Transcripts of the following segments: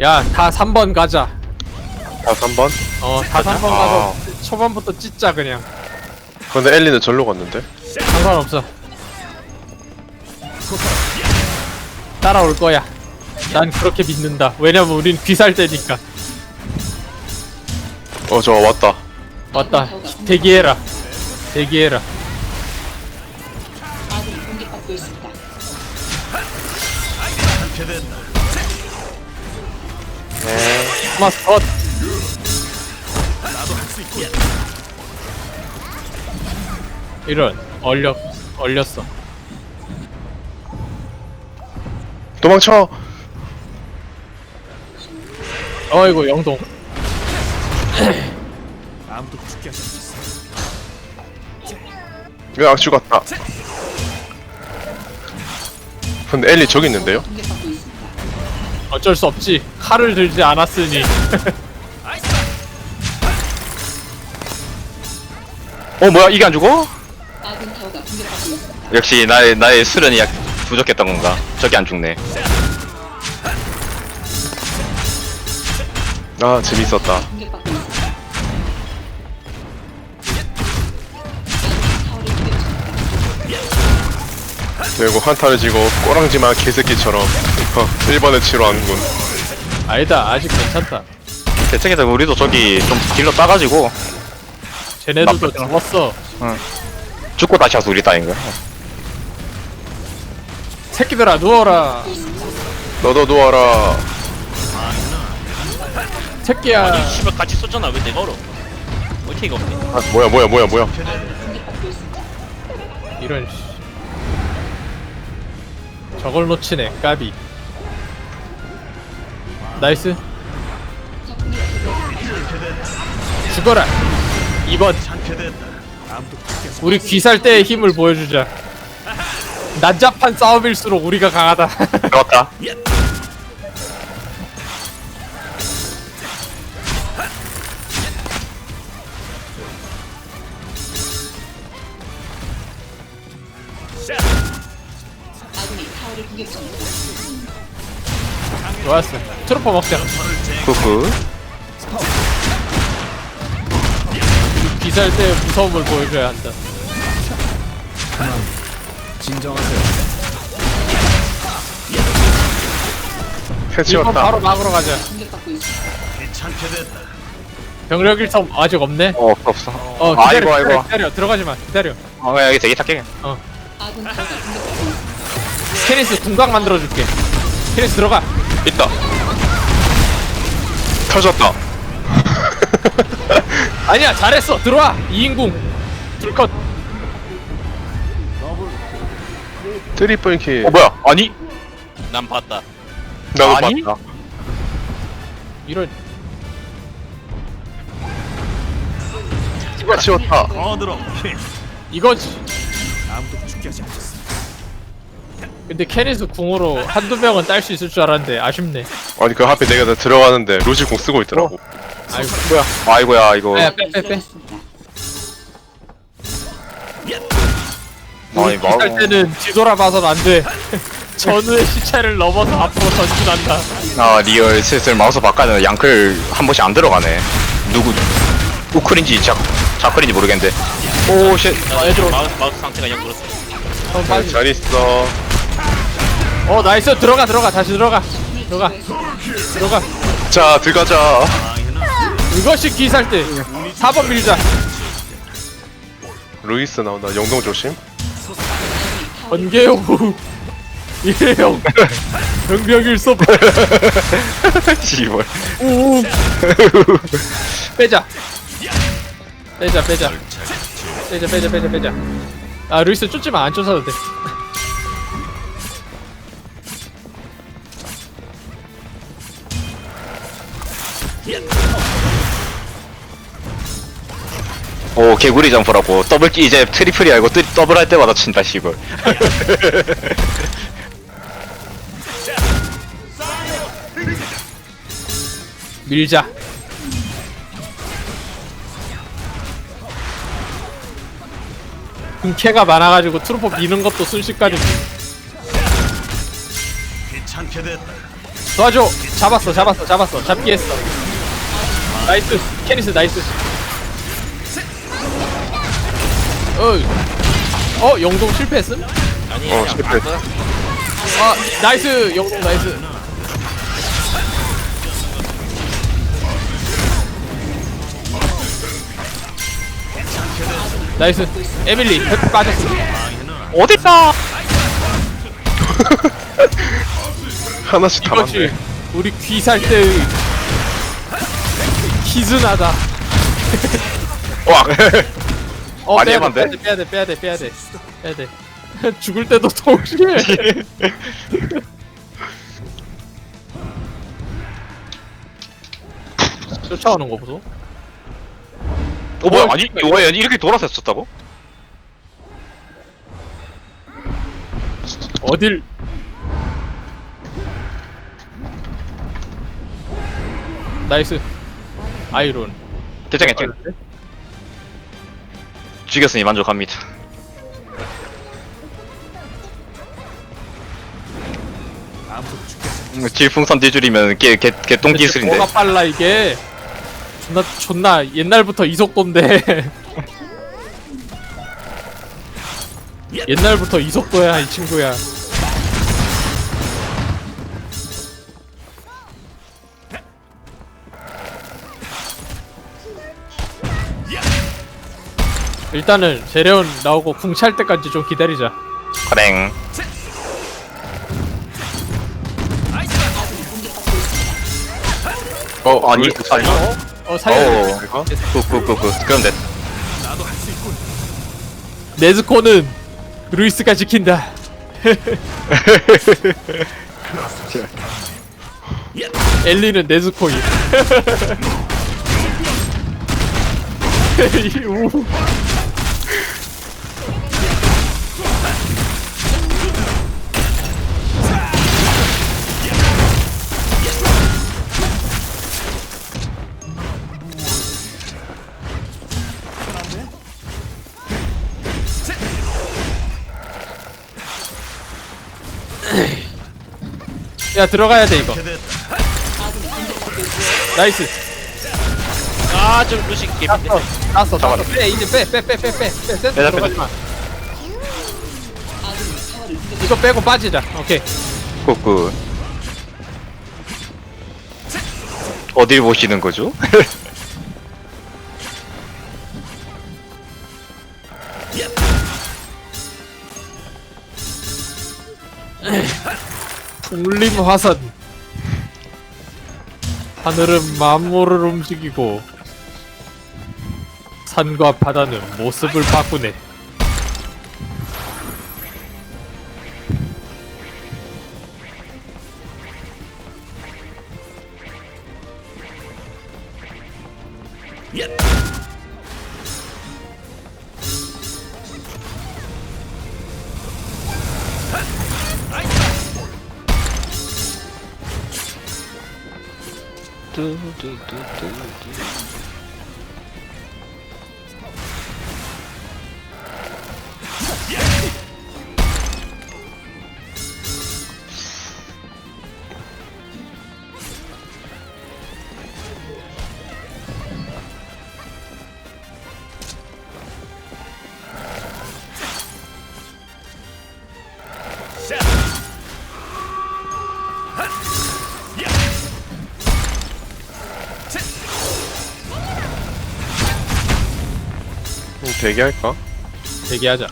야, 다 3번 가자. 다 3번? 어, 다 3번 가서 초반부터 찢자 그냥. 근데 엘리는 절로 갔는데? 상관없어. 따라올 거야. 난 그렇게 믿는다. 왜냐면 우린 귀살대니까. 어, 저 왔다. 맞다. 대기해라. 대기해라. 마스 컷. 이런 얼렸 얼렸어. 도망쳐! 어이구 영동. 왜 악취 같다. 근데 엘리 저기 있는데요? 어쩔 수 없지. 칼을 들지 않았으니. 어 뭐야 이게 안 죽어? 아군 타워가 공격받고 있습니다. 역시 나의 나의 수련이 약 부족했던 건가? 저게 안 죽네. 아, 재밌었다. 공격받고 있습니다. 아군 타워를 공격 중입니다. 그리고 한타를 지고 꼬랑지만 개새끼처럼 어, 1번에 치러 하는군. 아니다. 아직 괜찮다. 대책에서 우리도 저기 좀 딜러 따가지고 쟤네들도 나쁘지 않아. 죽었어. 죽고 다시 와서 우리 따인 거야. 새끼들아 누워라. 너도 누워라. 새끼야. 씨발 같이 썼잖아 왜 내가 얼어 어떻게 이거 없네 아, 뭐야, 뭐야, 뭐야, 뭐야. 이런 씨. 저걸 놓치네. 까비. 나이스. 죽어라. 이번 우리 귀살 때의 힘을 보여주자. 난잡한 싸움일수록 우리가 강하다. 중입니다. 좋았어. 트루퍼 먹자. 쿠쿠. 귀살 때의 무서움을 보여줘야 한다. 이번 해치웠다. 바로 막으러 가자. 병력 일섬 아직 없네. 어 없어 없어. 어 기다려, 아이고, 기다려, 아이고. 기다려. 들어가지 마. 기다려. 어 여기 되게 착해. 아군 타워가 공격받고 있습니다. 케니스 궁각 만들어줄게. 케니스 들어가. 있다. 터졌다. 아니야 잘했어. 들어와. 2인궁. 둘컷. 트리플 킬. 어 뭐야? 아니 난 봤다 나도 아니? 봤다. 이런. 해치웠다. 이거지. 근데 케니스 궁으로 한두 명은 딸 수 있을 줄 알았는데 아쉽네. 아니, 그 하필 내가 다 들어가는데 루시 공 쓰고 있더라고. 아이고 뭐야. 아이고야 이거. 야, 빼, 빼, 빼. 습니다 아니 우리 할 마. 때는 뒤돌아봐선 안 돼. 전우의 시체를 넘어서 앞으로 전진한다. 아 리얼 슬슬 마우스 바꿔는 양클 한 번씩 안 들어가네. 누구 우클인지 자 자클인지 모르겠는데. 오 쉣. 어, 애들 오- 마우스, 마우스 상태가 영 그렇어 어, 빨리. 잘 있어. 어 나이스 들어가 들어가 다시 들어가 들어가 들어가. 자, 들어가자. 이것이 기살 때 4번 밀자. 루이스 나온다. 영동 조심. 번개호 일회용 병병일 소 씨발. 우 빼자 빼자 빼자 빼자 빼자 빼자 빼자 아 루이스 쫓지마 안 쫓아도 돼 오 개구리 점프라고. 더블 이제 트리플이 알고 뜨, 더블 할 때마다 친다 씨발. 밀자. 금캐가 많아가지고 트루퍼 미는 것도 순식간에. 도와줘. 잡았어 잡았어 잡았어. 잡기 했어 나이스. 캐니스 나이스. 어, 어 영동 실패했음? 아니 어, 실패. 아 나이스. 영동 나이스. 나이스. 에밀리 페프 빠졌어. 어딨어? 하나씩 다 이것이 맞네. 우리 귀살 때의 기준하다. 와. 어 많이 빼야 돼 해봤는데? 빼야 돼 빼야 돼 빼야 돼. 빼야 돼. 죽을 때도 동시에 쫓아오는 거 보소. 어 뭐야? 아니 왜 이렇게 돌아서 했었다고? 어딜? 나이스 아이론. 대장에 지금 죽였으니 만족합니다. 음, 질풍선 뒤줄이면 개 개 개똥 기술인데. 뭐가 빨라 이게? 존나 존나. 옛날부터 이 속도인데. 옛날부터 이 속도야 이 친구야 일단은 재래온 나오고 궁 찰 때까지 좀 기다리자 그랭. 어 아니 아니. 어 살려 어. 굿굿굿굿 그럼 됐. 네즈코는 루이스가 지킨다. 엘리는 네즈코이. 우. 야 들어가야 돼 이거. 나이스. 아좀 루시 개핀데 땄어. 땄어. 빼 이제 빼빼빼빼 빼. 센스 빼자, 들어가지. 마. 이거 빼고 빠지자. 오케이. 굿굿. 어딜 보시는 거죠? 풍림 화산. 하늘은 만물을 움직이고 산과 바다는 모습을 바꾸네. do, do, do, do, do. 대기할까? 대기하자.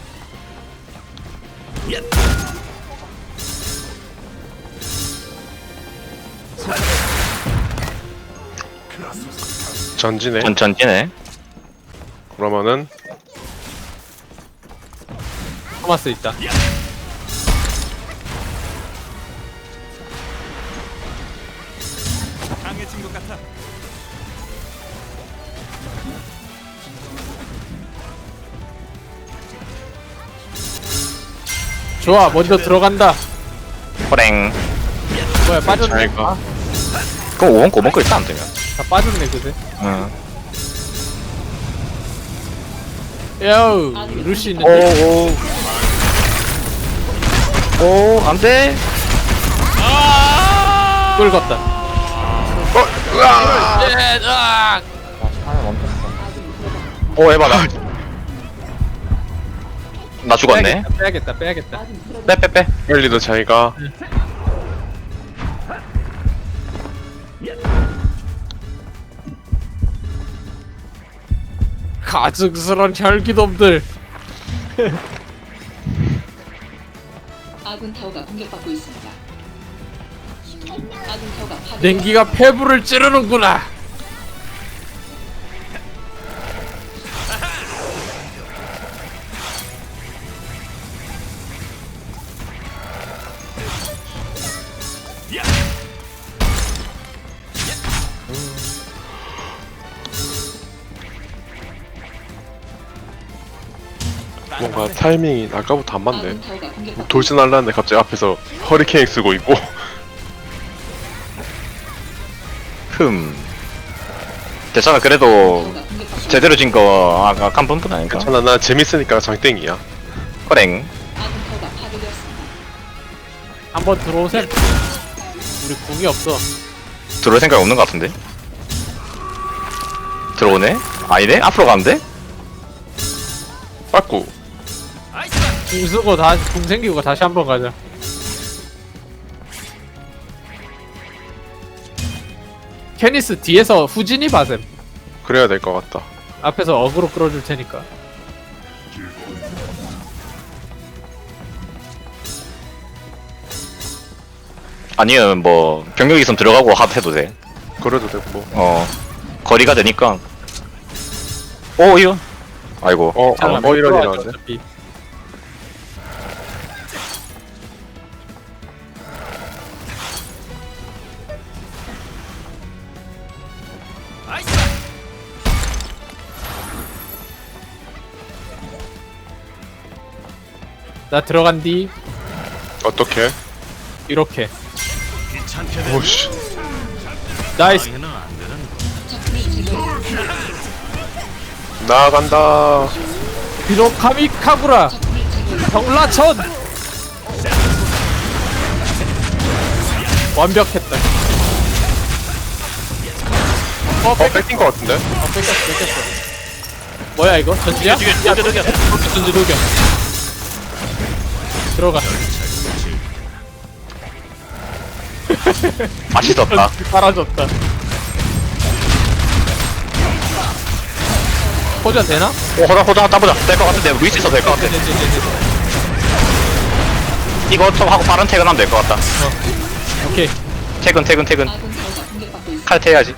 전진해. 전전 뛰네. 그러면은 토마스 있다. 좋아, 먼저 들어간다. 호랭. 뭐야, 빠졌네. 잘 가. 아, 그럼 5원 꼬먹 끌안 되면. 다 빠졌네, 그새. 응. 야우, 루시 있는데. 오오. 오 안돼. 아 끌었다 어, 으아! 예, 으악! 오 에바다 나 죽었네. 빼야겠다 빼야겠다 빼빼빼 빨리 너 자기가. 가증스런 혈기놈들. 아군 타워가 공격받고 있습니다. 아군 타워가 파괴. 냉기가 폐부를 찌르는구나 뭔가 타이밍이 아까부터 안 맞네. 타워가 공격받고 돌진하려는데 갑자기 앞에서 허리케인 쓰고 있고. 흠. 괜찮아 그래도 제대로 진 거 아까 칸분분 아닌가? 괜찮아 나 재밌으니까 장땡이야. 타워가 파괴되었습니다. 한번 들어오셈 우리 궁이 없어 들어올 생각 없는 것 같은데? 들어오네? 아니네? 앞으로 가는데? 빠꾸 궁 쓰고 다시 궁 생기고 다시 한 번 가자 케니스 뒤에서 후진이 봐셈 그래야 될 것 같다 앞에서 어그로 끌어줄 테니까 아니면 뭐 병력 있으면 들어가고 하 해도 돼. 그래도 되고 뭐어 거리가 되니까. 오 이거. 아이고. 어, 안뭐 이런 하네 어차피. 나 들어간 뒤 어떻게? 이렇게 오씨 나이스. 나간다 비노카미 카구라. 병라천 완벽했다 어 어 뺏긴 것 같은데? 어, 뺏겼어 뺏겼어 뭐야 이거 전지야? 죽여, 죽여. 전지 녹여 들어가 맛있었다. 사라졌다 호자 되나? 오 호다 호다 따보자. 될 것 같은데 루이스 있어도 될 것 같아. 이거 좀 하고 빠른 퇴근하면 될 것 같다. 오케이 퇴근 퇴근 퇴근. 아군 타워가 공격받고 있습니다. 칼퇴 해야지.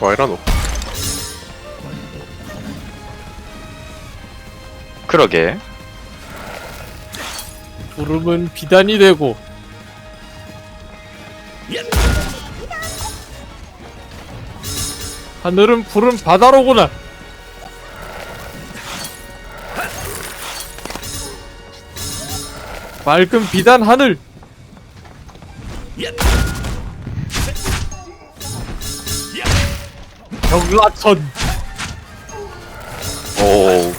와이라노 그러게. 구름은 비단이 되고. 하늘은 푸른 바다로구나 맑은 비단 하늘. 경라천. 오.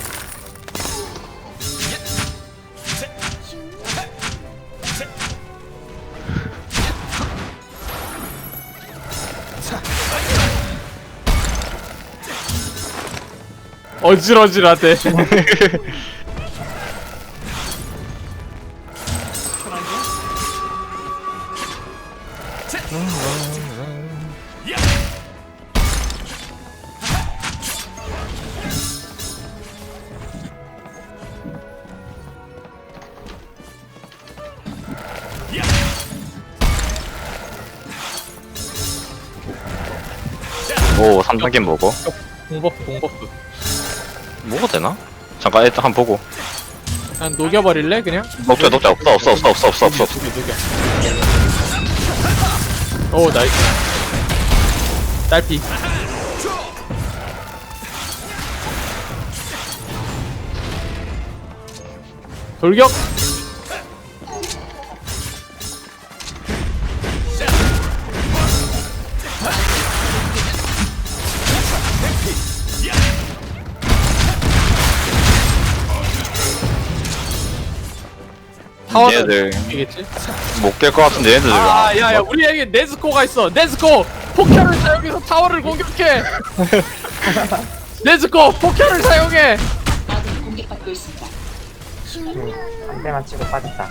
어질어질하대 잠깐 일단 한 번 보고. 그냥 녹여버릴래 그냥? 녹자 녹자 없어 없어 없어 없어 없어 없어. 녹여 녹여 오 나이스 딸피 돌격 타워는 얘들 이겠지? 못 깰 것 같은데 얘들 아, 야, 야, 우리에게 네즈코가 있어. 네즈코, 포켓을 사용해서 타워를 공격해. 네즈코, 포켓을 사용해. 아군이 공격받고 있습니다. 한 대만 치고 빠졌다.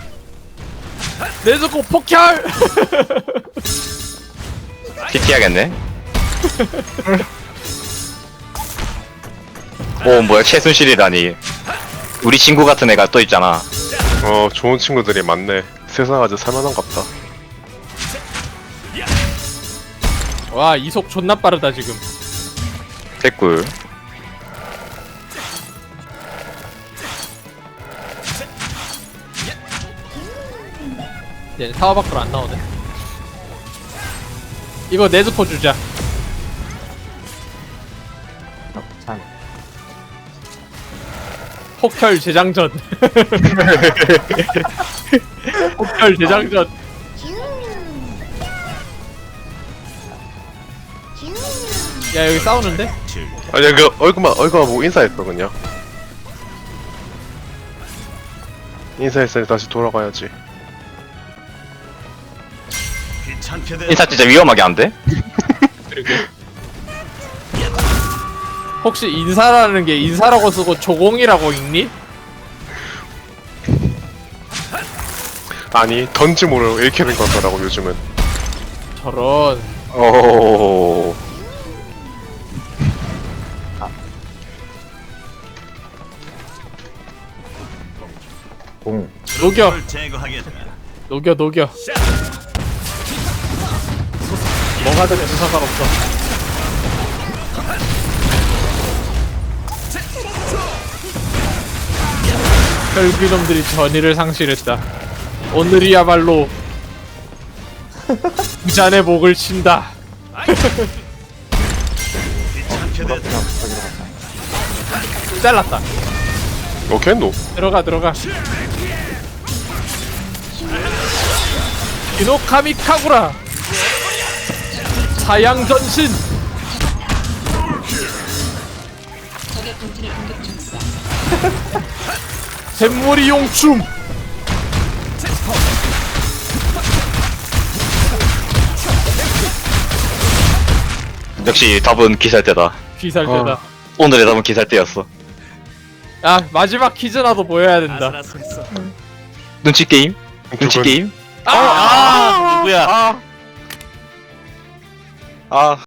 네즈코 포켓. PT 해야겠네 오 뭐야 최순실이라니 우리 친구 같은 애가 또 있잖아 어 좋은 친구들이 많네 세상 아주 살만한갑다 와, 이속 존나 빠르다 지금. 개꿀 얘 타워 밖으로 안 나오네. 이거 네즈코 주자. 폭혈 재장전. 폭혈 재장전. 야 여기 싸우는데? 아니 그 얼굴만 얼굴만 보고 인사했어 그냥 인사했으니 다시 돌아가야지 인사 진짜 위험하게 한대 혹시 인사라는 게 인사라고 쓰고 조공이라고 읽니? 아니 던지 모르고 읽히는 거더라고 요즘은. 저런. 오 공. 녹여. 녹여 녹여. 뭐가 되든 상관없어 결국 이놈들이 전의를 상실했다. 오늘이야말로 부잔의 목을 친다. 잘랐다. 오케이 노. 들어가 들어가. 이노카미 카구라. 사양 전신 샘물이 용춤 역시 답은 기살대다 귀살되다 오늘의 답은 기살대였어 야 마지막 퀴즈라도 보여야 된다 눈치 게임? 눈치 게임? 아! 아, 누구야? 아